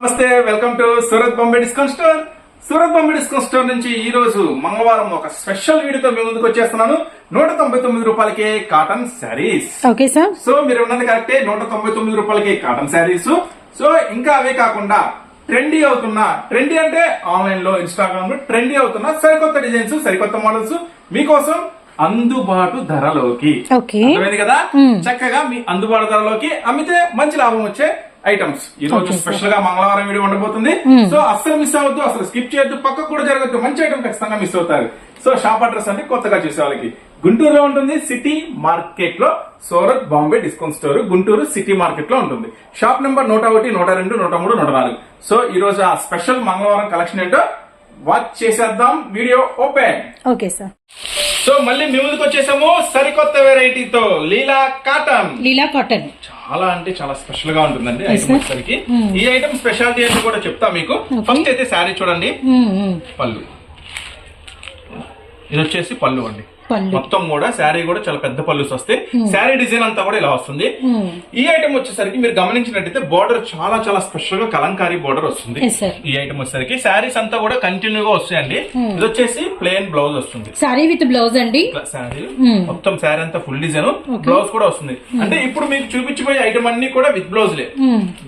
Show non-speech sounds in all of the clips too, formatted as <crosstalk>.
నమస్తే welcome to Surat Bombay discount store. Surat Bombay discount store నుంచి ఈ రోజు మంగళవారం ఒక స్పెషల్ వీడియోతో మీ ముందుకు వచ్చేస్తున్నాను. నూట తొంభై తొమ్మిది రూపాయలకే cotton saris. Okay sir. So మీరు ఉన్నది కరెక్టే నూట తొంభై తొమ్మిది రూపాయలకి కాటన్ శారీస్. సో ఇంకా అవే కాకుండా ట్రెండీ అవుతున్న ట్రెండీ అంటే ఆన్లైన్లో ఇన్స్టాగ్రామ్లో ట్రెండీ అవుతున్న సరికొత్త డిజైన్స్ సరికొత్త మోడల్స్ మీకోసం అందుబాటు ధరలోకి. కదా? చక్కగా మీ అందుబాటు ధరలోకి అమ్మితే మంచి లాభం వచ్చే ఐటమ్స్ ఈ రోజు. స్పెషల్గా మంగళవారం వీడియో ఉండబోతుంది. సో అస్సలు మిస్ అవ్వద్దు అసలు స్కిప్ చేయొద్దు. పక్కకు కూడా జరగద్దు. మంచి ఐటమ్ ఖచ్చితంగా మిస్ అవుతారు. సో షాప్ అడ్రస్ అంటే కొత్తగా చూసే వాళ్ళకి. గుంటూరులో ఉంటుంది సిటీ మార్కెట్లో Surat Bombay discount store. Guntur city మార్కెట్లో ఉంటుంది. షాప్ నెంబర్ నూట ఒకటి నూట రెండు నూట మూడు నూట నాలుగు. సో ఈ రోజు ఆ స్పెషల్ మంగళవారం కలెక్షన్ ఏంటో వాచ్ చేసేద్దాం. Video open okay sir so మళ్ళీ మీ ముందుకు వచ్చేసాము. సరికొత్త వెరైటీతో లీలా కాటన్. లీలా కాటన్. చాలా అంటే చాలా స్పెషల్గా ఉంటుందండి ఐటమ్. వచ్చేసరికి. ఈ ఐటమ్ స్పెషాలిటీ ఏంటో కూడా చెప్తా మీకు. ఫస్ట్ అయితే శారీ చూడండి. మ్మ్, మ్మ్. పళ్ళు. ఇది వచ్చేసి పళ్ళు అండి. మొత్తం కూడా శారీ కూడా చాలా పెద్ద పళ్ళు వస్తాయి. శారీ డిజైన్ అంతా కూడా ఇలా వస్తుంది. ఈ ఐటమ్ వచ్చేసరికి మీరు గమనించినట్టయితే బోర్డర్ చాలా చాలా స్పెషల్గా కలంకారీ బోర్డర్ వస్తుంది. ఈ ఐటమ్ వచ్చేసరికి శారీస్ అంతా కూడా కంటిన్యూగా వస్తాయండి. ఇది వచ్చేసి ప్లెయిన్ బ్లౌజ్ వస్తుంది. సారీ విత్ బ్లౌజ్ అండి? శారీ. మొత్తం శారీ అంతా ఫుల్ డిజైన్. బ్లౌజ్ కూడా వస్తుంది. అంటే ఇప్పుడు మీకు చూపించబోయే ఐటమ్ అన్ని కూడా విత్ బ్లౌజ్ లే.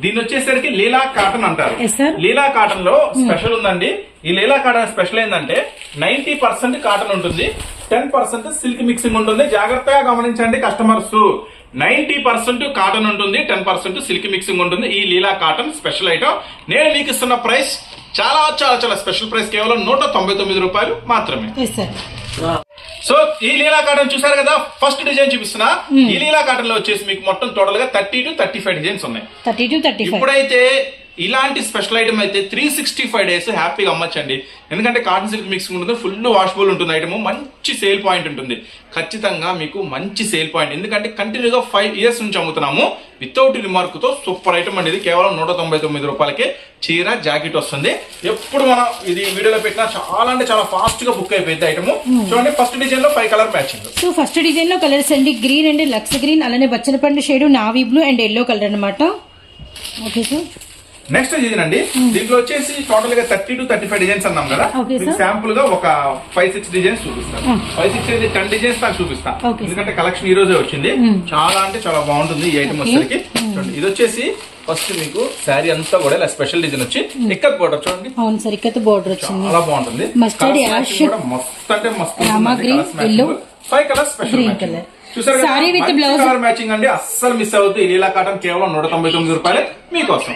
దీని వచ్చేసరికి లీలా కాటన్ అంటారు. లీలా కాటన్లో స్పెషల్ ఉందండి. ఈ లీలా కాటన్ స్పెషల్ ఏంటంటే నైన్టీ పర్సెంట్ కాటన్ ఉంటుంది. టెన్ పర్సెంట్ సిల్క్ మిక్సింగ్ ఉంటుంది. జాగ్రత్తగా గమనించండి కస్టమర్స్. నైన్టీ పర్సెంట్ కాటన్ ఉంటుంది టెన్ పర్సెంట్ సిల్క్ మిక్సింగ్ ఉంటుంది. ఈ లీలా కాటన్ స్పెషల్ ఐటమ్. నేను మీకు ఇస్తున్న ప్రైస్ చాలా చాలా చాలా స్పెషల్ ప్రైస్ కేవలం నూట తొంభై తొమ్మిది రూపాయలు మాత్రమే. సో ఈ లీలా కాటన్ చూసారు కదా? ఫస్ట్ డిజైన్ చూపిస్తున్నా. ఈ లీలా కాటన్లో వచ్చేసి మీకు మొత్తం టోటల్గా thirty two thirty five designs ఉన్నాయి. Thirty two thirty five. ఇప్పుడైతే ఇలాంటి స్పెషల్ ఐటమ్ అయితే త్రీ సిక్స్టీ ఫైవ్ డేస్ హ్యాపీగా అమ్మచ్చండి. ఎందుకంటే కాటన్ సిల్క్ మిక్సింగ్ ఉంటుంది ఫుల్ వాషబుల్ ఉంటుంది ఐటమ్ మంచి సేల్ పాయింట్ ఉంటుంది. ఖచ్చితంగా మీకు మంచి సేల్ పాయింట్ ఎందుకంటే కంటిన్యూగా ఫైవ్ ఇయర్స్ నుంచి అమ్ముతున్నాము. వితౌట్ రిమార్క్తో సూపర్ ఐటమ్ అనేది కేవలం నూట తొంభై తొమ్మిది రూపాయలకే చీర జాకెట్ వస్తుంది. ఎప్పుడు మనం ఇది వీడియోలో పెట్టినా చాలా అంటే చాలా ఫాస్ట్గా బుక్ అయిపోయింది ఐటమ్ చూడండి ఫస్ట్ డిజైన్లో five colour matching so first డిజైన్లో కలర్స్ అండి గ్రీన్ అండ్ లక్స్ గ్రీన్ అలానే బచ్చనపండు shade navy blue and yellow colour అన్నమాట. ఓకే సార్ నెక్స్ట్ డిజైన్ అండి దీంట్లో వచ్చేసి టోటల్గా thirty two thirty five designs అన్నాం కదా. శాంపుల్గా ఒక ఫైవ్ సిక్స్ డిజైన్స్ చూపిస్తాను. Hmm. Five six ten designs నాకు చూపిస్తా. Okay, sir. ఎందుకంటే కలెక్షన్ ఈ రోజే వచ్చింది. చాలా అంటే చాలా బాగుంటుంది ఈ ఐటమ్. వచ్చేసరికి. చూడండి ఇది వచ్చేసి ఫస్ట్ మీకు శారీ అంతా కూడా ఇలా స్పెషల్ డిజైన్ వచ్చి ఇక్కత్ బోర్డర్ చూడండి. అవును సార్ ఇక్కడ బోర్డర్ వచ్చింది. చాలా బాగుంటుంది. మస్త్ అంటే మస్తు five colours special green colour. Saree with blouse. Colour matching అండి. అస్సలు మిస్ అవుతుంది లీలా కాటన్ కేవలం నూట తొంభై తొమ్మిది రూపాయలు మీకోసం.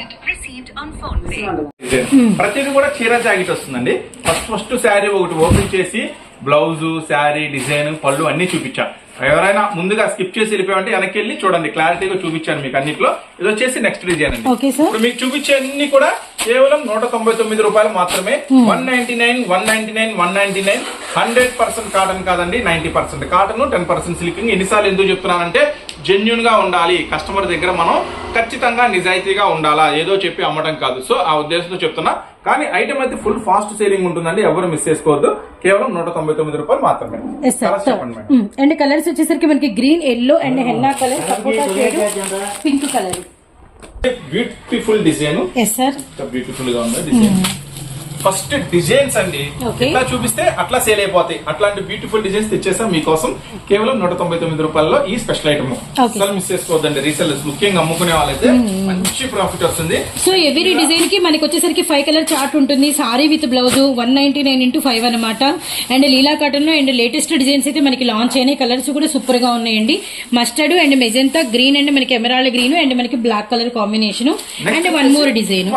Pay. ప్రతిది కూడా చీర జాకెట్ వస్తుందండి. ఫస్ట్ ఫస్ట్ శారీ ఒకటి ఓపెన్ చేసి బ్లౌజ్ శారీ డిజైన్ పళ్ళు అన్ని చూపించా. ఎవరైనా ముందుగా స్కిప్ చేసి వెళ్ళిపోయామంటే వెనక్కి వెళ్ళి చూడండి క్లారిటీగా చూపించాను మీకు అన్నిట్లో. ఇది వచ్చేసి నెక్స్ట్ డిజైన్ అండి. ఇప్పుడు మీకు చూపించే అన్ని కూడా కేవలం నూట తొంభై తొమ్మిది రూపాయలు మాత్రమే. One ninety nine one ninety nine one ninety nine hundred percent cotton కాదండి ninety percent cotton ten percent సిల్కింగ్ ఎన్నిసార్లు ఎందుకు చెప్తున్నానంటే జెన్యున్గా ఉండాలి. కస్టమర్ దగ్గర మనం ఖచ్చితంగా నిజాయితీగా ఉండాలా? ఏదో చెప్పి అమ్మడం కాదు. సో ఆ ఉద్దేశంతో చెప్తున్నా. కానీ ఐటమ్ అయితే ఫుల్ ఫాస్ట్ సేలింగ్ ఉంటుందండి. ఎవరు మిస్ చేసుకోవద్దు. కేవలం నూట తొంభై తొమ్మిది రూపాయలు మాత్రమే. అండ్ కలర్స్ వచ్చేసరికి మనకి green yellow and henna colour pink colour beautiful design yes sir బ్యూటిఫుల్గా ఉంది డిజైన్ ఫస్ట్ డిజైన్స్ అండి. ఇట్లా చూపిస్తే అట్లా సేల్ అయిపోతాయి. అట్లాంటి బ్యూటిఫుల్ డిజైన్స్ తెచ్చేసాం మీకోసం. కేవలం నూట తొంభై తొమ్మిది రూపాయల్లో ఈ స్పెషల్ ఐటమ్ అసలు మిస్ చేసుకోవద్దండి. రీసెల్లర్స్ ముఖ్యంగా అమ్ముకునే వాళ్ళైతే మంచి ప్రాఫిట్ వస్తుంది. సో ఎవ్రీ డిజైన్కి మనకి వచ్చేసరికి ఫైవ్ కలర్ చార్ట్ ఉంటుంది. Sari with blouse one ninety nine into five అనమాట అండ్ లీలా కాటన్లో అండ్ లేటెస్ట్ డిజైన్స్ అయితే మనకి లాంచ్ అయినాయి. కలర్స్ కూడా సూపర్గా ఉన్నాయండి. Mustard and magenta green and మనకి ఎమరాల్డ్ గ్రీన్ అండ్ మనకి black colour combination and one more design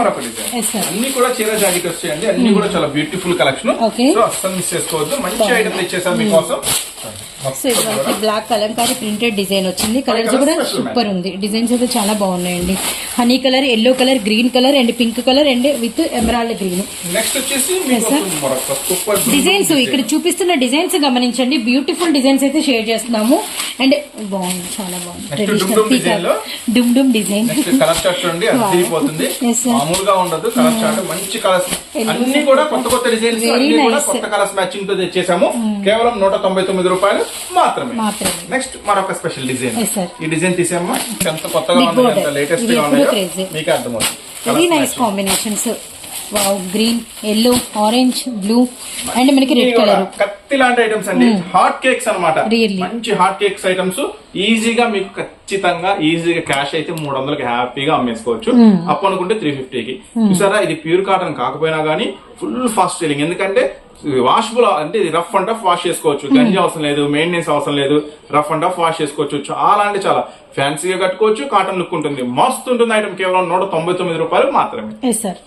అన్ని కూడా చీర జాకెట్ వచ్చాయండి. అన్ని కూడా చాలా బ్యూటిఫుల్ కలెక్షన్. సో అస్సలు మిస్ చేసుకోవద్దు. మంచి ఐటమ్ తెచ్చేసాం మీకోసం. So black Kalamkari printed design వచ్చింది. కలర్స్ కూడా సూపర్ ఉంది. డిజైన్స్ అయితే చాలా బాగున్నాయండి. Honey colour yellow colour green colour and pink colour and with emerald green designs ఇక్కడ చూపిస్తున్న డిజైన్స్ గమనించండి. బ్యూటిఫుల్ డిజైన్స్ అయితే షేర్ చేస్తున్నాము. అండ్ బాగుంది చాలా బాగుంది. ట్రెడిషనల్లో? డుమ్ డుమ్ డిజైన్ కలర్ చార్ట్ చూడండి. మామూలుగా ఉండదు కలర్ చార్ట్ మంచి కలర్స్ Yellow అన్ని కూడా కొత్త కొత్త డిజైన్స్ Very అన్ని కూడా nice. కొత్త కలర్స్ మ్యాచింగ్తో తెచ్చేసాము. కేవలం నూట తొంభై తొమ్మిది రూపాయలు. మాత్రమే. నెక్స్ట్ మరొక స్పెషల్ డిజైన్. ఈ డిజైన్ తీసామా ఎంత కొత్తగా ఉంది. ఎంత లేటెస్ట్గా ఉన్నాయో. మీకే అర్థమవుతుంది. Very nice combinations wow green yellow orange blue and మనకి రెడ్ కలర్ కత్తి లాంటి ఐటమ్స్ అండి. హాట్ కేక్స్ అన్నమాట. Really? మంచి హాట్ కేక్స్ ఐటమ్స్ ఈజీగా మీకు ఖచ్చితంగా ఈజీగా క్యాష్ అయితే మూడు వందలకి హ్యాపీగా అమ్మేసుకోవచ్చు. అప్పు అనుకుంటే త్రీ ఫిఫ్టీకి చూసారా? ఇది ప్యూర్ కాటన్ కాకపోయినా గానీ ఫుల్ ఫాస్ట్ సెల్లింగ్ ఎందుకంటే వాషబుల్ అంటే ఇది రఫ్ అండ్ టఫ్ వాష్ చేసుకోవచ్చు. గంజి అవసరం లేదు మెయింటెనెన్స్ అవసరం లేదు రఫ్ అండ్ టఫ్ వాష్ చేసుకోవచ్చు. చాలా అంటే చాలా. ఫ్యాన్సీగా కట్టుకోవచ్చు కాటన్ లుక్ ఉంటుంది. మస్తు ఉంటుంది ఐటమ్ కేవలం నూట తొంభై తొమ్మిది రూపాయలు మాత్రమే. సార్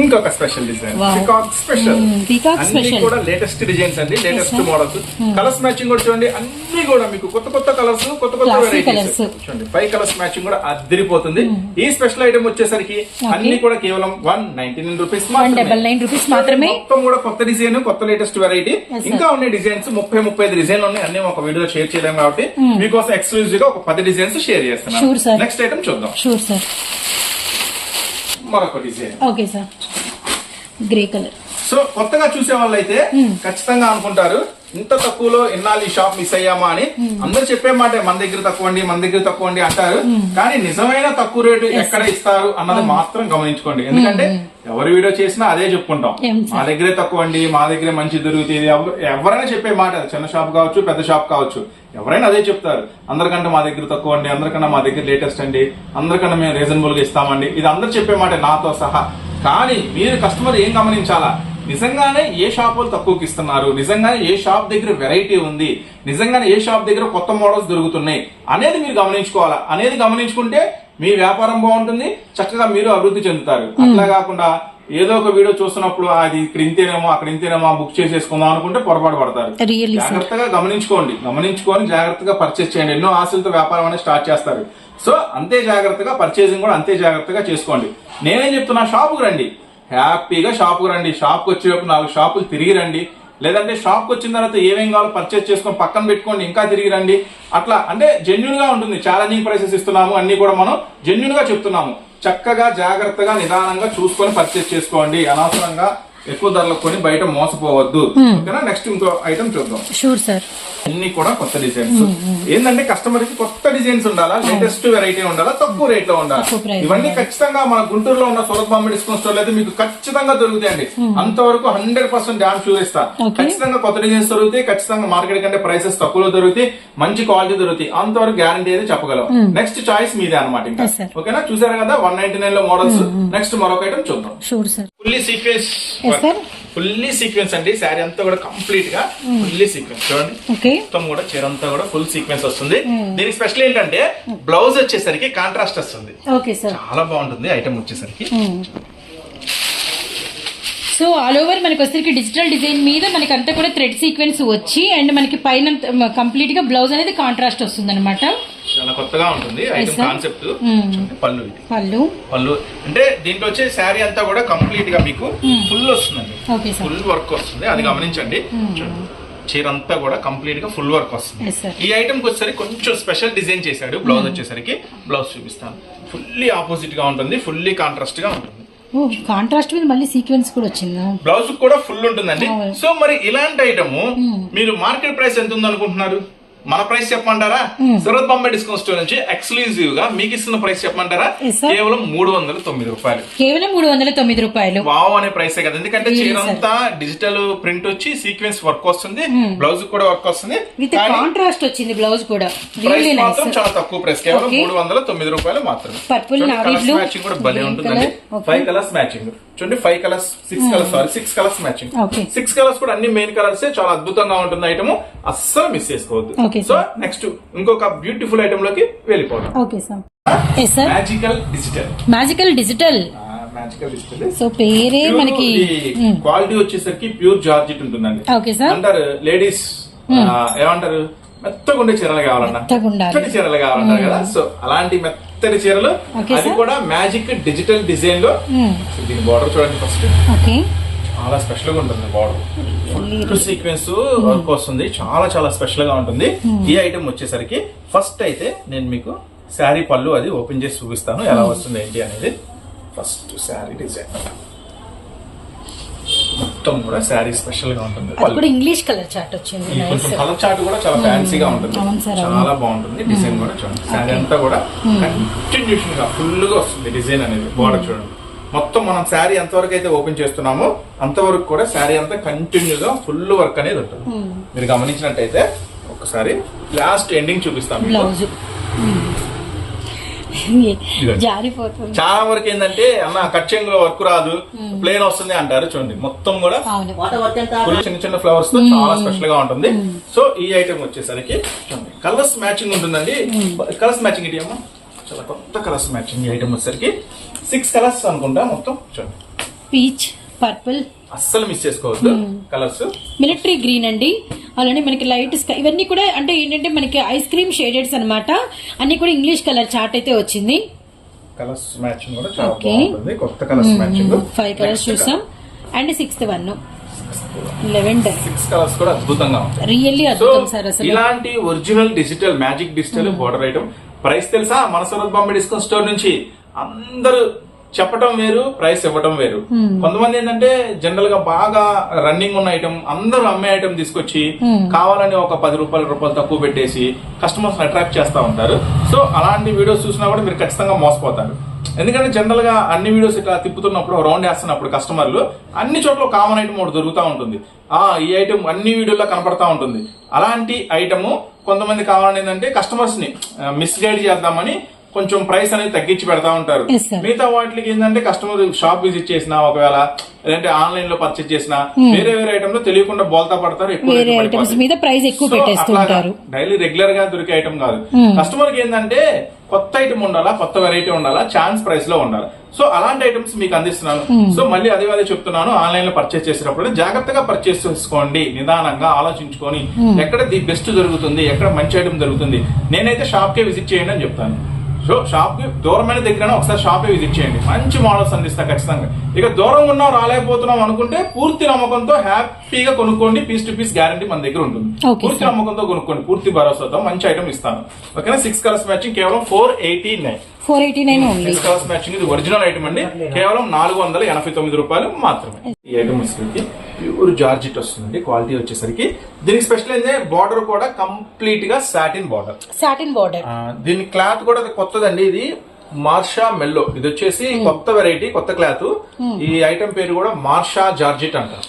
ఇంకొక special design. Peacock special Hmm, special. కూడా లేటెస్ట్ డిజైన్స్ అండి లేటెస్ట్. మోడల్స్ కలర్స్ మ్యాచింగ్ కూడా చూడండి అన్ని కూడా మీకు కొత్త కొత్త కలర్స్ కొత్త కొత్త వెరైటీస్. చూడండి ఫైవ్ కలర్స్ మ్యాచింగ్ కూడా అదిరిపోతుంది. ఈ స్పెషల్ ఐటమ్ వచ్చేసరికి అన్ని కూడా కేవలం one ninety nine rupees double nine rupees మాత్రమే. మొత్తం కూడా కొత్త డిజైన్ కొత్త లేటెస్ట్ వెరైటీ. ఇంకా ఉన్నాయి డిజైన్స్ ముప్పై ముప్పై ఐదు డిజైన్లు ఉన్నాయి. అన్ని ఒక వీడియో షేర్ చేయలేము కాబట్టి మీకోసం ఎక్స్క్లూజివ్గా ఒక పది డిజైన్స్ షేర్ చేస్తున్నాను. నెక్స్ట్ ఐటమ్ చూద్దాం. మరొక design okay sir. Grey colour. So కొత్తగా చూసే వాళ్ళైతే ఖచ్చితంగా అనుకుంటారు ఇంత తక్కువలో ఇన్నాళ్ళు ఈ షాప్ మిస్ అయ్యామా అని. అందరు చెప్పే మాట మన దగ్గర తక్కువ అండి మన దగ్గర తక్కువ అండి అంటారు. కానీ నిజమైన తక్కువ రేటు ఎక్కడ ఇస్తారు అన్నది మాత్రం గమనించుకోండి. ఎందుకంటే ఎవరి వీడియో చేసినా అదే చెప్పుకుంటాం? మా దగ్గరే తక్కువ అండి మా దగ్గరే మంచి దొరుకుతుంది ఎవ- ఎవరైనా చెప్పే మాట చిన్న షాప్ కావచ్చు పెద్ద షాప్ కావచ్చు. ఎవరైనా అదే చెప్తారు. అందరికంటే మా దగ్గర తక్కువ అండి అందరికన్నా మా దగ్గర లేటెస్ట్ అండి అందరికన్నా మేము రీజనబుల్గా ఇస్తామండి. ఇది అందరు చెప్పే మాట నాతో సహా. కానీ మీరు కస్టమర్ ఏం గమనించాలా? నిజంగానే ఏ షాప్ వాళ్ళు తక్కువకి ఇస్తున్నారు? నిజంగానే ఏ షాప్ దగ్గర వెరైటీ ఉంది? నిజంగానే ఏ షాప్ దగ్గర కొత్త మోడల్స్ దొరుకుతున్నాయి? అనేది మీరు గమనించుకోవాలా? అనేది గమనించుకుంటే మీ వ్యాపారం బాగుంటుంది చక్కగా మీరు అభివృద్ధి చెందుతారు. అట్లా కాకుండా ఏదో ఒక వీడియో చూస్తున్నప్పుడు "ఆ, అది ఇక్కడ ఇంతేనేమో అక్కడ ఇంతేనేమో బుక్ చేసేసుకుందాం అనుకుంటే పొరపాటు పడతారు. జాగ్రత్తగా గమనించుకోండి. గమనించుకొని జాగ్రత్తగా పర్చేస్ చేయండి. ఎన్నో ఆశలతో వ్యాపారం అనేది స్టార్ట్ చేస్తారు. సో అంతే జాగ్రత్తగా పర్చేసింగ్ కూడా అంతే జాగ్రత్తగా చేసుకోండి. నేనేం చెప్తున్నా షాపుకు రండి. హ్యాపీగా షాపుకు రండి. షాప్కి వచ్చేటప్పుడు నాలుగు షాపులు తిరిగి రండి. లేదంటే షాప్కి వచ్చిన తర్వాత ఏమేం కావాలో పర్చేస్ చేసుకొని పక్కన పెట్టుకోండి ఇంకా తిరిగి రండి. అట్లా అంటే జెన్యున్గా ఉంటుంది. ఛాలెంజింగ్ ప్రైసెస్ ఇస్తున్నాము అన్ని కూడా మనం జెన్యున్గా చెప్తున్నాము. చక్కగా జాగ్రత్తగా నిదానంగా చూసుకొని పర్చేస్ చేసుకోండి. అనవసరంగా ఎక్కువ ధరలకు కొని బయట మోసపోవద్దు. ఓకేనా? నెక్స్ట్ ఇంకో ఐటమ్ చూద్దాం. షూర్ సార్ అన్ని కూడా కొత్త డిజైన్స్ ఏంటంటే కస్టమర్కి కొత్త డిజైన్స్ ఉండాలా? లేటెస్ట్ వెరైటీ ఉండాలా? తక్కువ రేట్లో ఉండాలి? ఇవన్నీ ఖచ్చితంగా మన గుంటూరులో ఉన్న సూరత్ బాంబే డిస్కౌంట్ స్టోర్ అయితే మీకు ఖచ్చితంగా దొరుకుతాయండి. అంతవరకు హండ్రెడ్ పర్సెంట్ ఇస్తా. Okay. ఖచ్చితంగా కొత్త డిజైన్స్ దొరుకుతాయి. ఖచ్చితంగా మార్కెట్ కంటే ప్రైసెస్ తక్కువలో దొరుకుతాయి. మంచి క్వాలిటీ దొరుకుతాయి. అంతవరకు గ్యారంటీ అయితే చెప్పగలం. నెక్స్ట్ చాయిస్ మీదే అనమాట ఇంకా. ఓకేనా? చూసారు కదా? వన్ నైన్టీ నైన్లో మోడల్స్ నెక్స్ట్ మరొక ఐటమ్ చూద్దాం. Sure sir fully sequence. Fully sequence అండి. శారీ అంతా కూడా కంప్లీట్గా ఫుల్లీ సీక్వెన్స్. చూడండి. మొత్తం కూడా చీర అంతా కూడా ఫుల్ సీక్వెన్స్ వస్తుంది. దీనికి స్పెషల్ ఏంటంటే బ్లౌజ్ వచ్చేసరికి కాంట్రాస్ట్ వస్తుంది. చాలా బాగుంటుంది ఐటమ్ వచ్చేసరికి. సో ఆల్ ఓవర్ మనకి వచ్చేసరికి డిజిటల్ డిజైన్ మీద మనకి అంతా కూడా థ్రెడ్ సీక్వెన్స్ వచ్చి అండ్ మనకి పైన కంప్లీట్గా బ్లౌజ్ అనేది కాంట్రాస్ట్ వస్తుంది అనమాట చాలా కొత్తగా ఉంటుంది ఐటమ్. Concept Hmm. పళ్ళు ఇది. పళ్ళు. పళ్ళు. అంటే దీంట్లో వచ్చే శారీ అంతా కూడా కంప్లీట్గా మీకు ఫుల్ సార్ ఫుల్ వర్క్ వస్తుంది అది గమనించండి. చూడండి. చీర అంతా కూడా కంప్లీట్గా ఫుల్ వర్క్ వస్తుంది. ఈ ఐటమ్ వచ్చేసరికి కొంచెం స్పెషల్ డిజైన్ చేశాడు బ్లౌజ్ వచ్చేసరికి. బ్లౌజ్ చూపిస్తాను. ఫుల్లీ ఆపోజిట్గా ఉంటుంది ఫుల్లీ కాంట్రాస్ట్గా ఉంటుంది. ఓ కాంట్రాస్ట్ మీద మళ్ళీ సీక్వెన్స్ కూడా వచ్చిందా? బ్లౌజ్ కూడా ఫుల్ ఉంటుందండి. సో మరి ఇలాంటి ఐటమ్ మీరు మార్కెట్ ప్రైస్ ఎంత ఉంది అనుకుంటున్నారు మన ప్రైస్ చెప్పమంటారా? సూరత్ బాంబే డిస్కౌంట్ స్టోర్ నుంచి ఎక్స్క్లూజివ్గా మీకు ఇస్తున్న ప్రైస్ చెప్పమంటారా. కేవలం మూడు వందల తొమ్మిది రూపాయలు. కేవలం మూడు వందల తొమ్మిది రూపాయలు. వావ్ అనే ప్రైసే కదా. ఎందుకంటే Really, చీర sir. అంతా డిజిటల్ ప్రింట్ వచ్చి సీక్వెన్స్ వర్క్ వస్తుంది బ్లౌజ్ కూడా వర్క్ వస్తుంది. విత్ కాంట్రాస్ట్ వచ్చింది బ్లౌజ్ కూడా. ప్రైస్ మాత్రం చాలా తక్కువ ప్రైస్ కేవలం. మూడు వందల తొమ్మిది రూపాయలు మాత్రమే. Blue, matching కూడా భలే ఉంటుందండి. Okay. ఫైవ్ కలర్స్ మ్యాచింగ్ చూడండి five colours six colours sorry six colours matching. Six colours కూడా అన్ని మెయిన్ కలర్స్ చాలా అద్భుతంగా ఉంటుంది ఐటమ్ అస్సలు మిస్ చేసుకోవద్దు. సో. నెక్స్ట్ ఇంకొక బ్యూటిఫుల్ ఐటమ్లోకి వెళ్ళిపోవడం okay sir magical digital magical digital magical digital so పేరే మనకి. క్వాలిటీ వచ్చేసరికి ప్యూర్ జార్జెట్ ఉంటుందండి. ఓకే సార్ అంటారు లేడీస్ ఏమంటారు? మెత్తగా ఉండే చీరలు కావాలన్నా. మెత్తటి చీరలు కావాలంటారు కదా. సో అలాంటి మెత్తటి చీరలు అది. కూడా మ్యాజిక్ డిజిటల్ డిజైన్లో. దీని బార్డర్ చూడండి ఫస్ట్ ఓకే చాలా స్పెషల్గా ఉంటుంది బార్డర్ ఫుల్ సీక్వెన్స్ వర్క్ వస్తుంది చాలా చాలా స్పెషల్గా ఉంటుంది ఈ ఐటమ్ వచ్చేసరికి ఫస్ట్ అయితే నేను మీకు శారీ పళ్ళు అది ఓపెన్ చేసి చూపిస్తాను. ఎలా వస్తుంది ఏంటి అనేది. First sari design. మొత్తం కూడా శారీ స్పెషల్గా ఉంటుంది కూడా ఇంగ్లీష్ కలర్ చార్ట్ వచ్చింది. కలర్ చార్ట్ కూడా చాలా ఫ్యాన్సీగా ఉంటుంది. చాలా బాగుంటుంది. డిజైన్ కూడా చూడండి. శారీ అంతా కూడా కంటిన్యూషన్గా ఫుల్గా వస్తుంది డిజైన్ అనేది. బార్డర్ చూడండి. మొత్తం మనం శారీ ఎంతవరకు అయితే ఓపెన్ చేస్తున్నామో అంతవరకు కూడా శారీ అంతా కంటిన్యూగా ఫుల్ వర్క్ అనేది ఉంటుంది. మీరు గమనించినట్టయితే ఒకసారి లాస్ట్ ఎండింగ్ చూపిస్తాం. బ్లౌజ్ జారిపోతుంది. చాలా వరకు ఏంటంటే అన్న కట్ చెంగులో వర్క్ రాదు. ప్లేన్ వస్తుంది అంటారు చూడండి. మొత్తం కూడా చిన్న చిన్న ఫ్లవర్స్తో చాలా స్పెషల్గా ఉంటుంది. సో ఈ ఐటమ్ వచ్చేసరికి కలర్స్ మ్యాచింగ్ ఉంటుందండి. కలర్స్ మ్యాచింగ్ అమ్మా? చాలా కొత్త కలర్స్ మ్యాచింగ్ ఐటమ్ వచ్చేసరికి. సిక్స్ కలర్స్ అనుకుంటా మొత్తం. చూడండి. పీచ్ పర్పుల్ అస్సలు మిస్ చేసుకోవద్దు కలర్స్. మిలిటరీ గ్రీన్ అండి. అలానే మనకి లైట్ స్కై ఇవన్నీ కూడా అంటే ఏంటంటే మనకి ఐస్ క్రీమ్ షేడెడ్స్ అన్నమాట. అన్ని కూడా ఇంగ్లీష్ కలర్ చార్ట్ అయితే వచ్చింది. కలర్స్ మ్యాచింగ్ కూడా చాలా. బాగుంటుంది. కొత్త కలర్స్ మ్యాచింగ్ ఫైవ్ కలర్స్ చూసాం. And sixth one lavender six colours కూడా అద్భుతంగా ఉంటాయి. రియల్లీ సో అద్భుతం సార్ అసలు. ఇలాంటి original digital magic digital border item price తెలుసా? మన సూరత్ బాంబే డిస్కౌంట్ స్టోర్ నుంచి. అందరూ చెప్పటం వేరు ప్రైస్ ఇవ్వటం వేరు. కొంతమంది ఏంటంటే జనరల్గా బాగా రన్నింగ్ ఉన్న ఐటమ్ అందరూ అమ్మే ఐటమ్ తీసుకొచ్చి కావాలని ఒక పది రూపాయల రూపాయలు తక్కువ పెట్టేసి కస్టమర్స్ అట్రాక్ట్ చేస్తా ఉంటారు. సో అలాంటి వీడియోస్ చూసినా కూడా మీరు ఖచ్చితంగా మోసపోతారు. ఎందుకంటే జనరల్గా అన్ని వీడియోస్ ఇట్లా తిప్పుతున్నప్పుడు రౌండ్ వేస్తున్నప్పుడు కస్టమర్లు అన్ని చోట్ల కామన్ ఐటమ్ ఒకటి దొరుకుతూ ఉంటుంది. ఆ ఈ ఐటమ్ అన్ని వీడియోలో కనపడతా ఉంటుంది. అలాంటి ఐటమ్ కొంతమంది కావాలని ఏంటంటే కస్టమర్స్ని మిస్గైడ్ చేద్దామని కొంచెం ప్రైస్ అనేది తగ్గించి పెడతా ఉంటారు. మిగతా వాటికి ఏంటంటే కస్టమర్ షాప్ విజిట్ చేసినా ఒకవేళ లేదంటే ఆన్లైన్లో పర్చేజ్ చేసినా వేరే వేరే ఐటమ్లో తెలియకుండా బోల్తా పడతారు ఎక్కువ డైలీ రెగ్యులర్గా దొరికే ఐటమ్ కాదు. కస్టమర్కి ఏంటంటే కొత్త ఐటమ్ ఉండాలా కొత్త వెరైటీ ఉండాలా ఛాన్స్ ప్రైస్లో ఉండాలి. సో అలాంటి ఐటమ్స్ మీకు అందిస్తున్నాను. సో మళ్ళీ అదే అదే చెప్తున్నాను. ఆన్లైన్లో పర్చేస్ చేసేటప్పుడు జాగ్రత్తగా పర్చేస్ చేసుకోండి. నిదానంగా ఆలోచించుకొని ఎక్కడ ది బెస్ట్ దొరుకుతుంది ఎక్కడ మంచి ఐటమ్ దొరుకుతుంది. నేనైతే షాప్ కే విజిట్ చేయండి అని చెప్తాను. సో షాప్కి దూరమైన దగ్గర ఒకసారి షాప్ విజిట్ చేయండి. మంచి మోడల్స్ అందిస్తా ఖచ్చితంగా. ఇక దూరం ఉన్నాం రాలేకపోతున్నాం అనుకుంటే పూర్తి నమ్మకంతో హ్యాపీగా కొనుక్కోండి. పీస్ టు పీస్ గ్యారంటీ మన దగ్గర ఉంటుంది. పూర్తి నమ్మకంతో కొనుక్కోండి. పూర్తి భరోసాతో మంచి ఐటమ్ ఇస్తాను. ఓకేనా? సిక్స్ కలర్స్ మ్యాచింగ్ కేవలం four eighty nine four eighty nine only six colours matching ఇది ఒరిజినల్ ఐటమ్ అండి. కేవలం నాలుగు వందల ఎనభై తొమ్మిది రూపాయలు మాత్రమే. ఈ ఐటమ్ వచ్చేసరికి ప్యూర్ జార్జిట్ వస్తుందండి క్వాలిటీ వచ్చేసరికి. దీనికి స్పెషల్ ఏంటంటే బార్డర్ కూడా కంప్లీట్గా సాటిన్ బార్డర్. Satin border. దీని క్లాత్ కూడా కొత్తదండి ఇది మార్షా మెల్లో. ఇది వచ్చేసి కొత్త వెరైటీ కొత్త క్లాత్. ఈ ఐటమ్ పేరు కూడా మార్షా జార్జెట్ అంటారు.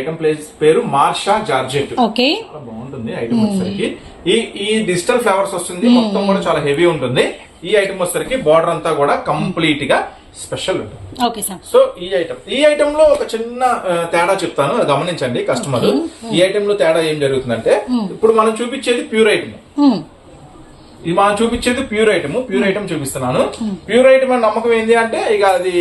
ఐటమ్ ప్లేస్ పేరు మార్షా జార్జెట్. ఓకే. చాలా బాగుంటుంది ఐటమ్ వచ్చేసరికి. ఈ ఈ డిజిటల్ ఫ్లవర్స్ వస్తుంది మొత్తం కూడా చాలా హెవీ ఉంటుంది. ఈ ఐటమ్ వచ్చేసరికి బార్డర్ అంతా కూడా కంప్లీట్గా స్పెషల్ ఉంటుంది. Okay sir. సో ఈ ఐటమ్ ఈ ఐటమ్లో ఒక చిన్న తేడా చెప్తాను గమనించండి కస్టమర్. ఈ ఐటమ్లో తేడా ఏం జరుగుతుందంటే ఇప్పుడు మనం చూపించేది ప్యూర్ ఐటమ్ ఇది మనం చూపించేది ప్యూర్ ఐటమ్ ప్యూర్ ఐటమ్ చూపిస్తున్నాను. ప్యూర్ ఐటమ్ అని నమ్మకం ఏంటి అంటే ఇక అది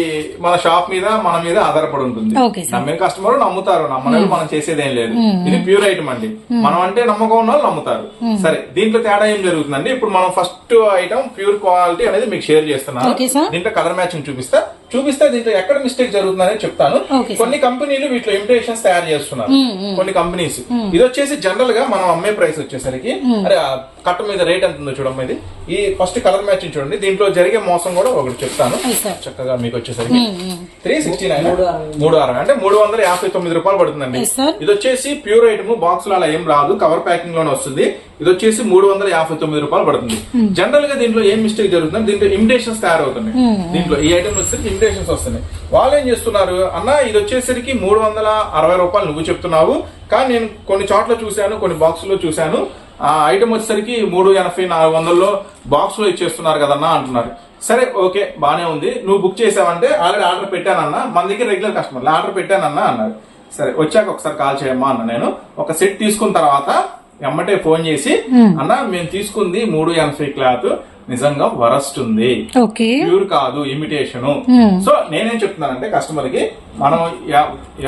మన షాప్ మీద మన మీద ఆధారపడి ఉంటుంది. నమ్మిన కస్టమర్ నమ్ముతారు నమ్మని మనం చేసేదేం లేదు. ఇది ప్యూర్ ఐటమ్ అండి. మనం అంటే నమ్మకం ఉన్న వాళ్ళు నమ్ముతారు సరే దీంట్లో తేడా ఏం జరుగుతుందండి ఇప్పుడు మనం ఫస్ట్ ఐటమ్ ప్యూర్ క్వాలిటీ అనేది మీకు షేర్ చేస్తున్నాను. దీంట్లో కలర్ మ్యాచింగ్ చూపిస్తా. చూపిస్తే దీంట్లో ఎక్కడ మిస్టేక్ జరుగుతుందని చెప్తాను. కొన్ని కంపెనీలు వీటిలో ఇమిటేషన్స్ తయారు చేస్తున్నారు. కొన్ని కంపెనీస్. ఇది వచ్చేసి జనరల్గా మనం అమ్మే ప్రైస్ వచ్చేసరికి. అరే ఆ కట్ట మీద రేట్ ఎంత ఉందో చూడమ్మా ఇది. ఈ ఫస్ట్ కలర్ మ్యాచింగ్ చూడండి. దీంట్లో జరిగే మోసం కూడా ఒకటి చెప్తాను. చక్కగా మీకు వచ్చేసరికి. త్రీ సిక్స్టీ నైన్ మూడు అరవై. అంటే మూడు వందల యాభై తొమ్మిది రూపాయలు పడుతుందండి. ఇది వచ్చేసి ప్యూర్ ఐటమ్ బాక్స్లో అలా ఏం రాదు. కవర్ ప్యాకింగ్లోనే వస్తుంది. ఇది వచ్చేసి మూడు వందల యాభై తొమ్మిది రూపాయలు పడుతుంది. జనరల్గా దీంట్లో ఏం మిస్టేక్ జరుగుతుంది దీంట్లో ఇమిటేషన్స్ తయారవుతున్నాయి. దీంట్లో ఈ ఐటమ్ వచ్చేసరికి ఇమిటేషన్స్ వస్తున్నాయి. వాళ్ళు ఏం చేస్తున్నారు? అన్న ఇది వచ్చేసరికి మూడు వందల అరవై రూపాయలు నువ్వు చెప్తున్నావు. కానీ నేను కొన్ని చోట్ల చూశాను కొన్ని బాక్స్లో చూశాను. ఆ ఐటమ్ వచ్చేసరికి మూడు ఎనభై నాలుగు వందల్లో బాక్స్లో ఇచ్చేస్తున్నారు కదన్నా అంటున్నారు. సరే ఓకే బానే ఉంది. నువ్వు బుక్ చేసావంటే ఆల్రెడీ ఆర్డర్ పెట్టానన్నా. మన దగ్గర రెగ్యులర్ కస్టమర్ ఆర్డర్ పెట్టానన్నా అన్నారు. సరే వచ్చాక ఒకసారి కాల్ చేయమ్మా అన్న నేను. ఒక సెట్ తీసుకున్న తర్వాత ఎమ్మటే ఫోన్ చేసి అన్న మేము తీసుకుంది మూడు ఎనభై క్లాత్. నిజంగా వరస్ట్ ఉంది. ప్యూర్ కాదు ఇమిటేషన్. సో నేనేం చెప్తున్నానంటే కస్టమర్కి మనం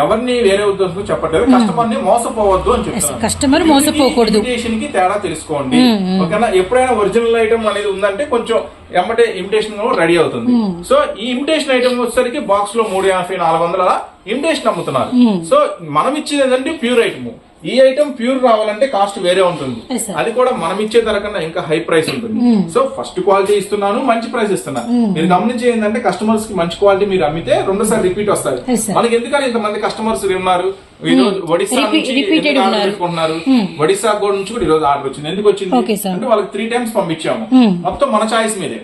ఎవరిని వేరే ఉద్దేశంతో చెప్పట్లేదు. కస్టమర్ని మోసపోవద్దు అని చెప్తున్నాను. కస్టమర్ మోసపోకూడదు. ఇమిటేషన్కి తేడా తెలుసుకోండి. ఓకేనా? ఎప్పుడైనా ఒరిజినల్ ఐటమ్ అనేది ఉందంటే కొంచెం ఎమ్మటే ఇమిటేషన్ రెడీ అవుతుంది. సో ఈ ఇమిటేషన్ ఐటమ్ వచ్చేసరికి బాక్స్లో మూడు యాభై నాలుగు వందల ఇమిటేషన్ అమ్ముతున్నారు. సో మనం ఇచ్చేది ఏంటంటే ప్యూర్ ఐటమ్. ఈ ఐటమ్ ప్యూర్ రావాలంటే కాస్ట్ వేరే ఉంటుంది. అది కూడా మనం ఇచ్చే ధర కన్నా ఇంకా హై ప్రైస్ ఉంటుంది. సో ఫస్ట్ క్వాలిటీ ఇస్తున్నాను మంచి ప్రైస్ ఇస్తున్నాను మీరు గమనించి ఏంటంటే కస్టమర్స్కి మంచి క్వాలిటీ మీరు అమ్మితే రెండోసారి రిపీట్ వస్తారు. మనకి ఎందుకని ఇంతమంది కస్టమర్స్ ఉన్నారు? ఈ రోజు ఒడిశా. పెట్టుకుంటున్నారు? ఒడిశా కూడా నుంచి కూడా ఈ రోజు ఆర్డర్ వచ్చింది. ఎందుకు వచ్చింది. అంటే వాళ్ళకి త్రీ టైమ్స్ పంపించాము. మొత్తం మన చాయిస్ మీదే.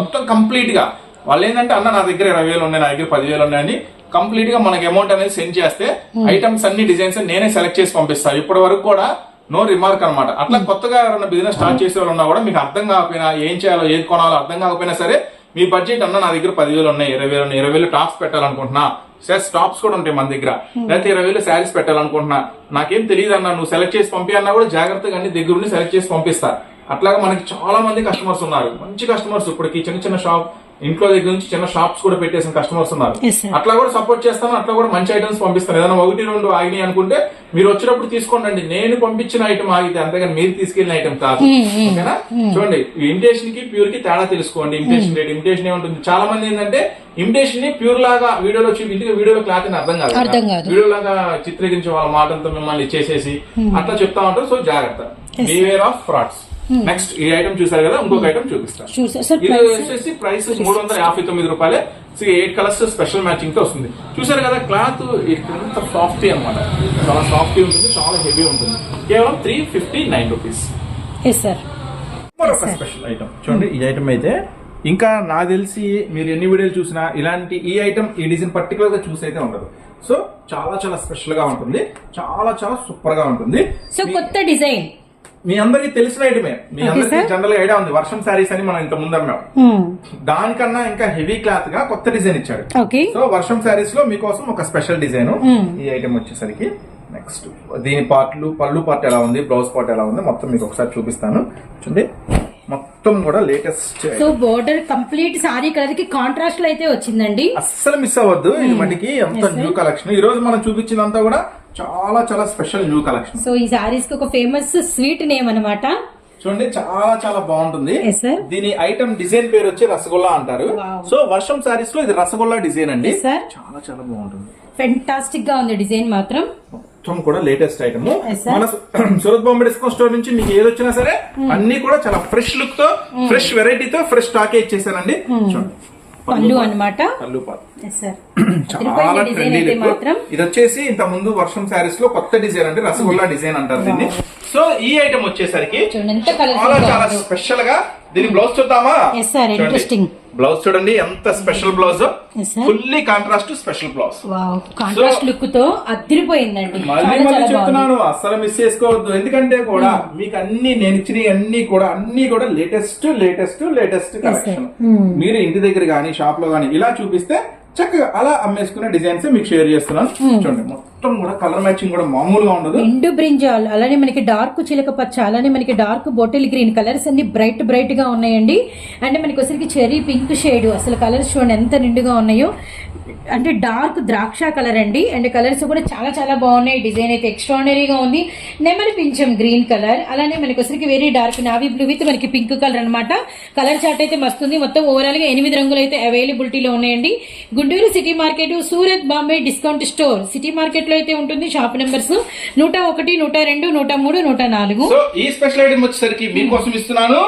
మొత్తం కంప్లీట్గా. వాళ్ళు ఏంటంటే అన్న నా దగ్గర ఇరవై వేలు ఉన్నాయి నా దగ్గర పదివేలు ఉన్నాయని కంప్లీట్గా మనకి అమౌంట్ అనేది సెండ్ చేస్తే ఐటమ్స్ అన్ని డిజైన్స్ నేనే సెలెక్ట్ చేసి పంపిస్తాను ఇప్పటి వరకు కూడా నో రిమార్క్ అన్నమాట. అట్లా కొత్తగా ఎవరైనా బిజినెస్ స్టార్ట్ చేసే వాళ్ళు ఉన్నా కూడా మీకు అర్థం కాకపోయినా ఏం చేయాలో ఏది కొనాలో అర్థం కాకపోయినా సరే మీ బడ్జెట్ అన్న నా దగ్గర పదివేలు ఉన్నాయి ఇరవై వేలు ఇరవై వేలు టాప్స్ పెట్టాలనుకుంటున్నా. సెస్ టాప్స్ కూడా ఉంటాయి మన దగ్గర. లేకపోతే ఇరవై వేలు శారీస్ పెట్టాలనుకుంటున్నా. నాకేం తెలియదు అన్న నువ్వు సెలెక్ట్ చేసి పంపి అన్నా కూడా జాగ్రత్తగా అన్ని దగ్గర ఉండి సెలెక్ట్ చేసి పంపిస్తా. అట్లాగా మనకి చాలా మంది కస్టమర్స్ ఉన్నారు. మంచి కస్టమర్స్ ఇప్పటికి చిన్న చిన్న షాప్ ఇంట్లో దగ్గర నుంచి చిన్న షాప్స్ కూడా పెట్టేసిన కస్టమర్స్ ఉన్నారు. అట్లా కూడా సపోర్ట్ చేస్తాను అట్లా కూడా మంచి ఐటమ్స్ పంపిస్తాను. ఏదైనా ఒకటి రెండు ఆగినాయి అనుకుంటే మీరు వచ్చినప్పుడు తీసుకోండి నేను పంపించిన ఐటమ్ ఆగితే అంతేగాని మీరు తీసుకెళ్ళిన ఐటమ్ కాదు. ఓకేనా? చూడండి ఇమిటేషన్కి ప్యూర్కి తేడా తెలుసుకోండి. ఇమిటేషన్ రేట్ ఇమిటేషన్ ఏముంటుంది? చాలా మంది ఏంటంటే ఇమిటేషన్ని ప్యూర్ లాగా వీడియోలో చూపించి వీడియోలో క్లాత్ అని అర్థం కాదు అర్థం కాదు. వీడియో లాగా చిత్రీకరించి వాళ్ళ మాటలతో మిమ్మల్ని ఇచ్చేసేసి అట్లా చెప్తా ఉంటారు. సో జాగ్రత్త. బివేర్ ఆఫ్ ఫ్రాడ్స్ నెక్స్ట్ ఈ ఐటమ్ చూసారు కదా? ఇంకొక ఐటమ్ చూపిస్తాను. sir. Sir, ఇది? వచ్చేసి ప్రైస్ మూడు వందల యాభై తొమ్మిది రూపాయలే. ఎయిట్ కలర్స్ స్పెషల్ మ్యాచింగ్తో వస్తుంది. చూసారు కదా క్లాత్ ఎంత సాఫ్టీ అన్నమాట. చాలా సాఫ్టీ ఉంటుంది చాలా హెవీ ఉంటుంది. కేవలం three fifty nine rupees sir మరొక స్పెషల్ ఐటమ్ చూడండి ఈ ఐటమ్ అయితే ఇంకా నాకు తెలిసి మీరు ఎన్ని వీడియోలు చూసినా ఇలాంటి ఈ ఐటమ్ ఈ డిజైన్ పర్టికులర్గా చూసి అయితే ఉండదు. సో చాలా చాలా స్పెషల్గా ఉంటుంది. చాలా చాలా సూపర్గా ఉంటుంది సో కొత్త డిజైన్ మీ అందరికి తెలిసిన ఐటమే. మీ అందరికి. జనరల్గా ఐడియా ఉంది. వర్షం శారీస్ అని మనం ఇంత ముందు అమ్మాం దానికన్నా ఇంకా హెవీ క్లాత్గా కొత్త డిజైన్ ఇచ్చాడు. ఓకే సో వర్షం శారీస్లో మీకోసం ఒక స్పెషల్ డిజైన్ Hmm. ఈ ఐటమ్ వచ్చేసరికి నెక్స్ట్ దీని పార్ట్లు పళ్ళు పార్ట్ ఎలా ఉంది బ్లౌజ్ పార్ట్ ఎలా ఉంది మొత్తం మీకు ఒకసారి చూపిస్తాను. చూడండి. మొత్తం కూడా latest so border complete sari కలర్కి కాంట్రాస్ట్లో అయితే వచ్చిందండి. అస్సలు మిస్ అవ్వద్దు. ఇది Hmm. Yes, sir. New collection ఈ రోజు మనం చూపించినంతా కూడా చాలా చాలా స్పెషల్ న్యూ కలెక్షన్ సో ఈ సారీస్కి ఒక ఫేమస్ స్వీట్ నేమ్ అన్నమాట. చూడండి చాలా చాలా బాగుంటుంది. Yes, sir. దీని ఐటమ్ డిజైన్ పేరు వచ్చి రసగుల్లా అంటారు. Wow. సో వర్షం సారీస్లో ఇది రసగుల్లా డిజైన్ అండి. Yes, sir. చాలా చాలా బాగుంటుంది. ఫెంటాస్టిక్గా ఉంది డిజైన్ మాత్రం. మొత్తం కూడా లేటెస్ట్ ఐటమ్ Yes, sir. మన <clears throat> సూరత్ బాంబే డిస్కౌంట్ స్టోర్ నుంచి మీకు ఏది వచ్చినా సరే అన్ని కూడా చాలా ఫ్రెష్ లుక్తో ఫ్రెష్ వెరైటీతో ఫ్రెష్ స్టాకే ఇచ్చేసానండి చూడండి. పళ్ళు అన్నమాట. పళ్ళు సార్ <clears throat> చాలా ట్రెండీ లుక్ ఇది వచ్చేసి ఇంత ముందు వర్షం శారీస్లో కొత్త డిజైన్ అంటే రసగుల్లా డిజైన్ అంటారు దీన్ని సో ఈ ఐటమ్ వచ్చేసరికి చాలా చాలా. స్పెషల్గా దీని బ్లౌజ్ చూద్దామా. Interesting. బ్లౌజ్ చూడండి ఎంత special blouse. Fully contrast special blouse contrast లుక్తో అదిరిపోయిందండి. మళ్ళీ మళ్ళీ చెప్తున్నాను అస్సలు మిస్ చేసుకోవద్దు. ఎందుకంటే కూడా మీకు అన్ని నేను ఇచ్చిన అన్ని కూడా అన్ని కూడా latest latest latest collection Hmm. మీరు ఇంటి దగ్గర గానీ షాప్లో గానీ ఇలా చూపిస్తే చక్కగా అలా అమ్మేసుకునే డిజైన్స్ మీకు షేర్ చేస్తున్నాను. Hmm. చూడండి మొత్తం కూడా కలర్ మ్యాచింగ్ కూడా మామూలుగా ఉండదు. ఎండు బ్రింజాల్ అలానే మనకి డార్క్ చిలక పచ్చ అలానే మనకి డార్క్ బొటిల్ గ్రీన్ కలర్స్ అన్ని బ్రైట్ బ్రైట్గా ఉన్నాయండి. అంటే మనకి వచ్చరికి చెరీ పింక్ షేడ్ అసలు కలర్స్ చూడండి ఎంత నిండుగా ఉన్నాయో. అంటే డార్క్ ద్రాక్ష కలర్ అండి. అండ్ కలర్స్ కూడా చాలా చాలా బాగున్నాయి. డిజైన్ అయితే ఎక్స్ట్రాడనరీగా ఉంది. నెమలి పింఛం గ్రీన్ కలర్ అలానే మనకి వచ్చరికి very dark navy blue with మనకి పింక్ కలర్ అన్నమాట. కలర్ చార్ట్ అయితే మస్తుంది మొత్తం ఓవరాల్గా ఎనిమిది రంగులు అయితే అవైలబిలిటీలో ఉన్నాయండి. Guntur city market Surat Bombay discount store city మార్కెట్లో అయితే ఉంటుంది షాప్ నెంబర్స్. నూట ఒకటి నూట రెండు నూట మూడు నూట నాలుగు. సో ఈ స్పెషల్ ఐటమ్ వచ్చేసరికి మీకోసం ఇస్తున్నాను.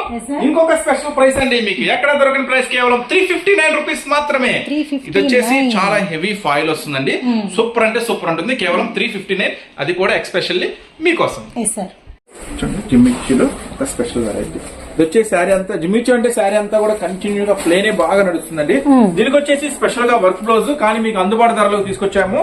ఇంకొక స్పెషల్ ప్రైస్ అండి మీకు. ఎక్కడ దొరకని ప్రైస్? కేవలం త్రీ ఫిఫ్టీ నైన్ రూపీస్ మాత్రమే. 359. ఇది వచ్చేసి చాలా హెవీ ఫాయిల్ వస్తుందండి. సూపర్ అంటే సూపర్ ఉంటుంది. కేవలం త్రీ ఫిఫ్టీ నైన్ అది కూడా ఎక్స్పెషల్లీ మీకోసం. జిమ్మిచ్చులో ఒక స్పెషల్ వెరైటీ ఇది వచ్చే శారీ అంతా జిమ్మిచ్చు అంటే శారీ అంతా కూడా కంటిన్యూ గా ప్లేనే బాగా నడుస్తుందండి. దీనికి వచ్చేసి స్పెషల్గా వర్క్ బ్లౌజ్ కానీ మీకు అందుబాటు ధరలోకి తీసుకొచ్చాము.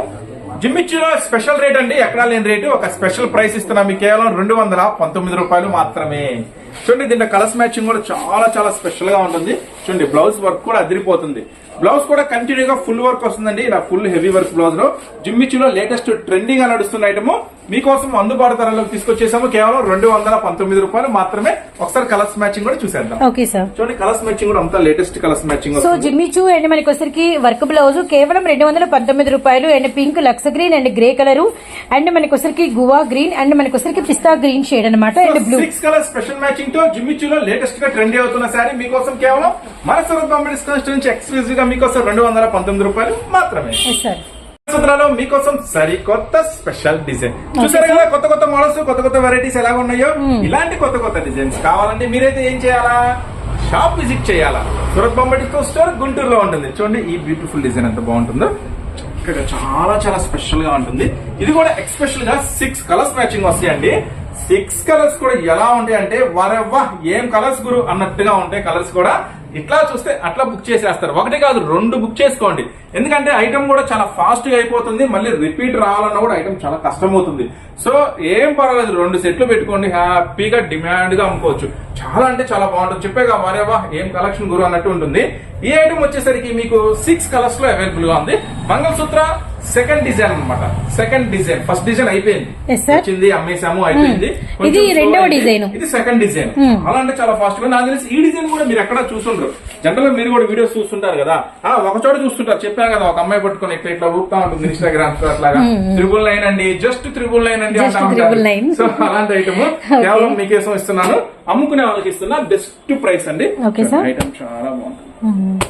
జిమ్మిచ్చులో స్పెషల్ రేట్ అండి. ఎక్కడా లేని రేటు. ఒక స్పెషల్ ప్రైస్ ఇస్తున్నాం. మీకు కేవలం రెండు వందల పంతొమ్మిది రూపాయలు మాత్రమే. చూడండి దీంట్లో కలర్స్ మ్యాచింగ్ కూడా చాలా చాలా స్పెషల్గా ఉంటుంది. చూడండి బ్లౌజ్ వర్క్ కూడా అదిరిపోతుంది. బ్లౌజ్ కూడా కంటిన్యూగా ఫుల్ వర్క్ వస్తుందండి. ఇలా ఫుల్ హెవీ వర్క్ బ్లౌజ్లో జిమ్మిచ్చులో లేటెస్ట్ ట్రెండింగ్గా నడుస్తున్న ఐటమ్. మీకోసం అందుబాటు ధరలోకి తీసుకొచ్చేసాము. కేవలం రెండు వందల పంతొమ్మిది రూపాయలు మాత్రమే. ఒకసారి కలర్స్ మ్యాచింగ్ కూడా చూసేద్దాం. ఓకే సార్ చూడండి కలర్స్ మ్యాచింగ్ కూడా అంతా latest colours matching so Jimmy Choo and మనకి వచ్చరికి వర్క్ బ్లౌజ్ కేవలం రెండు వందల పంతొమ్మిది రూపాయలు and pink Lux green and grey colour. And మనకి వచ్చరికి గువా గ్రీన్ అండ్ మనకి వచ్చరికి పిస్తా గ్రీన్ షేడ్ అనమాట and blue. Six colour special మ్యాచింగ్తో జిమ్మిచ్చులో లేటెస్ట్గా ట్రెండ్ అవుతున్న శారీ మీకోసం కేవలం మన డిస్కౌంట్ నుంచి ఎక్స్క్లూజివ్గా మీకోసం రెండు వందల పంతొమ్మిది రూపాయలు మాత్రమే. సూత్రాలో మీకోసం సరికొత్త స్పెషల్ డిజైన్. చూసారు కదా కొత్త కొత్త మోడల్స్ కొత్త కొత్త వెరైటీస్ ఎలా ఉన్నాయో? ఇలాంటి కొత్త కొత్త డిజైన్స్ కావాలంటే మీరైతే ఏం చేయాలా? షాప్ విజిట్ చేయాలా? సూరత్ డిస్కౌంట్ స్టోర్ గుంటూరులో ఉంటుంది. చూడండి ఈ బ్యూటిఫుల్ డిజైన్ ఎంత బాగుంటుందో. ఇక్కడ చాలా చాలా స్పెషల్గా ఉంటుంది. ఇది కూడా ఎక్స్పెషల్గా సిక్స్ కలర్స్ మ్యాచింగ్ వస్తాయండి. సిక్స్ కలర్స్ కూడా ఎలా ఉంటాయి అంటే వరవ్వ ఏం కలర్స్ గురు? అన్నట్టుగా ఉంటాయి కలర్స్ కూడా. ఇట్లా చూస్తే అట్లా బుక్ చేసేస్తారు. ఒకటి కాదు రెండు బుక్ చేసుకోండి. ఎందుకంటే ఐటమ్ కూడా చాలా ఫాస్ట్గా అయిపోతుంది. మళ్ళీ రిపీట్ రావాలన్నా కూడా ఐటమ్ చాలా కష్టం అవుతుంది సో ఏం పర్వాలేదు. రెండు సెట్లు పెట్టుకోండి. హ్యాపీగా డిమాండ్గా అమ్ముకోవచ్చు. చాలా అంటే చాలా బాగుంటుంది. చెప్పేగా మరేవా ఏం కలెక్షన్ గురు అన్నట్టు ఉంటుంది. ఈ ఐటమ్ వచ్చేసరికి మీకు సిక్స్ కలర్స్లో అవైలబుల్గా ఉంది. మంగళసూత్ర సెకండ్ డిజైన్ అన్నమాట. సెకండ్ డిజైన్ ఫస్ట్ డిజైన్ అయిపోయింది. వచ్చింది అమ్మేసాము అయిపోయింది. Hmm. కొంచెం ఇది రెండవ design. ఇది సెకండ్ డిజైన్ Hmm. అలా అంటే చాలా ఫాస్ట్గా నాకు తెలిసి ఈ డిజైన్ కూడా మీరు ఎక్కడ చూస్తుంటారు జనరల్గా మీరు కూడా వీడియోస్ చూస్తుంటారు కదా. ఆ ఒక చోట చూస్తుంటారు. చెప్పాను కదా ఒక అమ్మాయి పట్టుకొని ఇట్లా ఇట్లా ఊపుతా ఉంటుంది ఇన్స్టాగ్రామ్ అట్లాగా. త్రిబుల్ నైన్ అండి. జస్ట్ త్రిబుల్ నైన్ అండి. సో అలాంటి ఐటమ్ <laughs> కేవలం మీకోసం ఇస్తున్నాను. అమ్ముకునే వాళ్ళకి ఇస్తున్నా. బెస్ట్ ప్రైస్ అండి. ఐటమ్ చాలా బాగుంటుంది.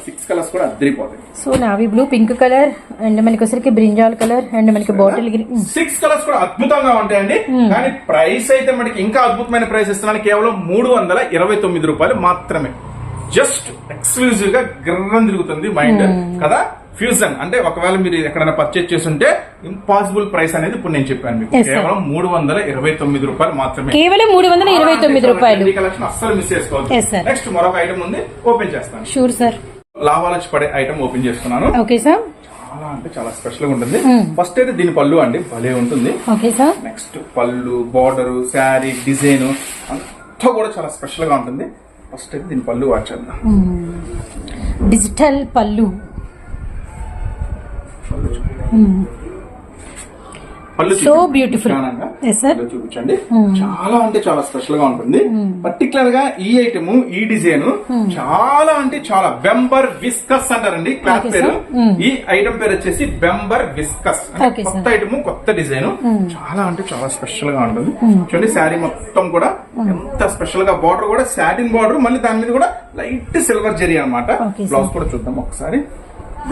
సిక్స్ కలర్స్ కూడా అద్దరిపోతాయి. So navy blue pink colour and మనకి వచ్చరికి బ్రింజాల్ కలర్ అండ్ మనకి బాటిల్ గ్రీన్ సిక్స్ కలర్స్ కూడా అద్భుతంగా ఉంటాయండి. కానీ ప్రైస్ అయితే మనకి ఇంకా అద్భుతమైన ప్రైస్ ఇస్తున్నాను. కేవలం మూడు వందల ఇరవై తొమ్మిది రూపాయలు మాత్రమే. జస్ట్ ఎక్స్క్లూజివ్గా గిర్రం తిరుగుతుంది మైండ్ కదా? ఫ్యూజన్ అంటే ఒకవేళ మీరు ఎక్కడైనా పర్చేజ్ చేస్తుంటే ఇంపాసిబుల్ ప్రైస్ అనేది ఇప్పుడు నేను చెప్పాను మీకు. కేవలం మూడు వందల ఇరవై తొమ్మిది రూపాయలు మాత్రమే. కేవలం మూడు వందల ఇరవై తొమ్మిది రూపాయలు. కలెక్షన్ అస్సలు మిస్ sir. నెక్స్ట్ మరొక ఐటమ్ ఉంది ఓపెన్ చేస్తాను. షూర్ సార్ లాభాలు వచ్చి పడే ఐటమ్ ఓపెన్ చేస్తున్నాను. ఓకే సార్ చాలా అంటే చాలా స్పెషల్గా ఉంటుంది. Hmm. ఫస్ట్ అయితే దీని పళ్ళు అండి భలే ఉంటుంది. ఓకే సార్ నెక్స్ట్ పళ్ళు బార్డర్ శారీ డిజైన్ అంతా కూడా చాలా స్పెషల్గా ఉంటుంది. ఫస్ట్ అయితే దీని పళ్ళు వాచేద్దాం డిజిటల్ పళ్ళు. పళ్ళు So చూపించండి. చాలా అంటే చాలా స్పెషల్గా ఉంటుంది. పర్టికులర్గా ఈ ఐటమ్ ఈ డిజైన్ చాలా అంటే చాలా బెంబర్ విస్కస్ అంటారండి క్లాత్ పేరు. ఈ ఐటమ్ పేరు వచ్చేసి బెంబర్ విస్కస్. కొత్త ఐటమ్ కొత్త డిజైన్ చాలా అంటే చాలా స్పెషల్గా ఉంటుంది. చూడండి శారీ మొత్తం కూడా ఎంత స్పెషల్గా బార్డర్ కూడా సాటిన్ బార్డర్ మళ్ళీ దాని మీద కూడా light silver zari sir. Blouse కూడా చూద్దాం ఒకసారి.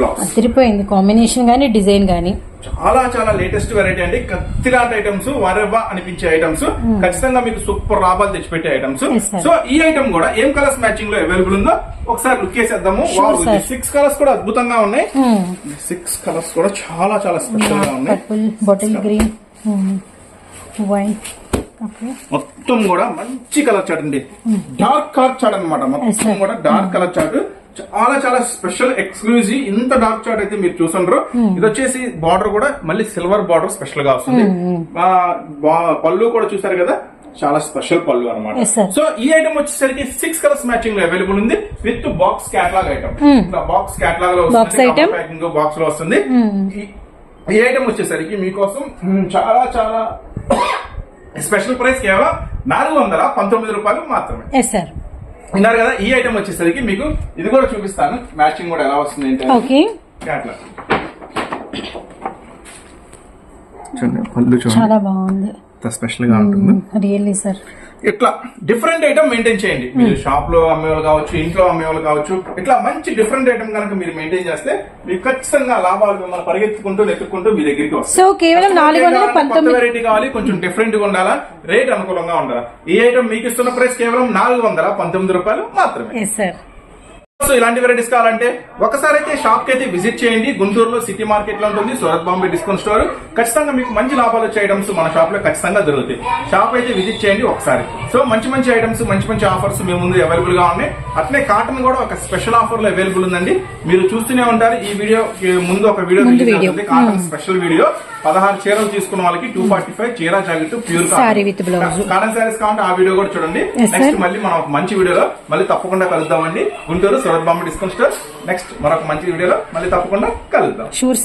అదిరిపోయింది. కాంబినేషన్ గానీ డిజైన్ గానీ. చాలా చాలా లేటెస్ట్ వెరైటీ అండి కత్తి లాంటి ఐటమ్స్ వరవ్వ అనిపించే ఐటమ్స్ ఖచ్చితంగా మీకు సూపర్ లాభాలు తెచ్చిపెట్టే ఐటమ్స్. సో ఈ ఐటమ్ కూడా ఏం కలర్స్ మ్యాచింగ్లో అవైలబుల్ ఉందో ఒకసారి లుక్ sir. సిక్స్ కలర్స్ కూడా అద్భుతంగా ఉన్నాయి. సిక్స్ కలర్స్ కూడా చాలా చాలా స్పెషల్గా ఉన్నాయి. బాటిల్ గ్రీన్ వైన్ ఓకే మొత్తం కూడా మంచి కలర్ చాట్ అండి. డార్క్ కలర్ చాట్ అనమాట మొత్తం. కూడా డార్క్ కలర్ చాట్ చాలా చాలా స్పెషల్ ఎక్స్క్లూజివ్ ఇంత డార్క్ చాట్ అయితే మీరు చూసుండ్రు. ఇది వచ్చేసి బార్డర్ కూడా మళ్ళీ సిల్వర్ బార్డర్ స్పెషల్గా వస్తుంది. ఆ, బా- పళ్ళు కూడా చూసారు కదా? చాలా స్పెషల్ పళ్ళు అనమాట. సో ఈ ఐటమ్ వచ్చేసరికి సిక్స్ కలర్స్ మ్యాచింగ్లో అవైలబుల్ ఉంది. With box catalogue item box క్యాట్లాగ్లో item. Packing బాక్స్లో వస్తుంది ఈ- ఐటమ్ వచ్చేసరికి మీకోసం చాలా చాలా <coughs> స్పెషల్ ప్రైస్ కేవలం నాలుగు వందల పంతొమ్మిది రూపాయలు మాత్రమే. విన్నారు కదా ఈ ఐటమ్ వచ్చేసరికి మీకు ఇది కూడా చూపిస్తాను. మ్యాచింగ్ కూడా ఎలా వస్తుంది ఏంటి చూడండి పళ్ళు చాలా బాగుంది. స్పెషల్గా ఉంటుంది. రియల్లీ సార్ ఇట్లా డిఫరెంట్ ఐటమ్ మెయింటైన్ చేయండి. మీరు షాప్లో అమ్మేవాళ్ళు కావచ్చు ఇంట్లో అమ్మేవాళ్ళు కావచ్చు ఇట్లా మంచి డిఫరెంట్ ఐటమ్ కనుక మీరు మెయింటైన్ చేస్తే మీకు ఖచ్చితంగా లాభాలు మిమ్మల్ని పరిగెత్తుకుంటూ నెత్తుకుంటూ మీ దగ్గరికి సో కేవలం నాలుగు వందల కొత్త పంతొమ్మిది వెరైటీ కావాలి కొంచెం డిఫరెంట్గా ఉండాలా రేట్ అనుకూలంగా ఉండాలా? ఈ ఐటమ్ మీకు ఇస్తున్న ప్రైస్ కేవలం నాలుగు వందల పంతొమ్మిది రూపాయలు మాత్రమే. సో ఇలాంటి వెరైటీస్ కావాలంటే ఒకసారి అయితే షాప్కి అయితే విజిట్ చేయండి. గుంటూరులో సిటీ మార్కెట్లో ఉంటుంది. Surat Bombay discount store. ఖచ్చితంగా మీకు మంచి లాభాలు వచ్చే ఐటమ్స్ మన షాప్లో ఖచ్చితంగా దొరుకుతాయి. షాప్ అయితే విజిట్ చేయండి ఒకసారి. సో మంచి మంచి ఐటమ్స్ మంచి మంచి ఆఫర్స్ మీ ముందు అవైలబుల్గా ఉన్నాయి. అట్లే కాటన్ కూడా ఒక స్పెషల్ ఆఫర్లో అవైలబుల్ ఉందండి. మీరు చూస్తూనే ఉంటారు. ఈ వీడియో ముందు ఒక వీడియో కాటన్ స్పెషల్ వీడియో. పదహారు చీరలు తీసుకున్న వాళ్ళకి టూ ఫార్టీ ఫైవ్ చీర జాకెట్ ప్యూర్. కాటన్ శారీస్ కావాలంటే ఆ వీడియో కూడా చూడండి. నెక్స్ట్ మళ్ళీ మనం ఒక మంచి వీడియోలో మళ్ళీ తప్పకుండా కలుద్దామండి. Guntur Surat Bombay discount store next మరొక మంచి వీడియోలో మళ్ళీ తప్పకుండా కలుద్దాం. Sure sir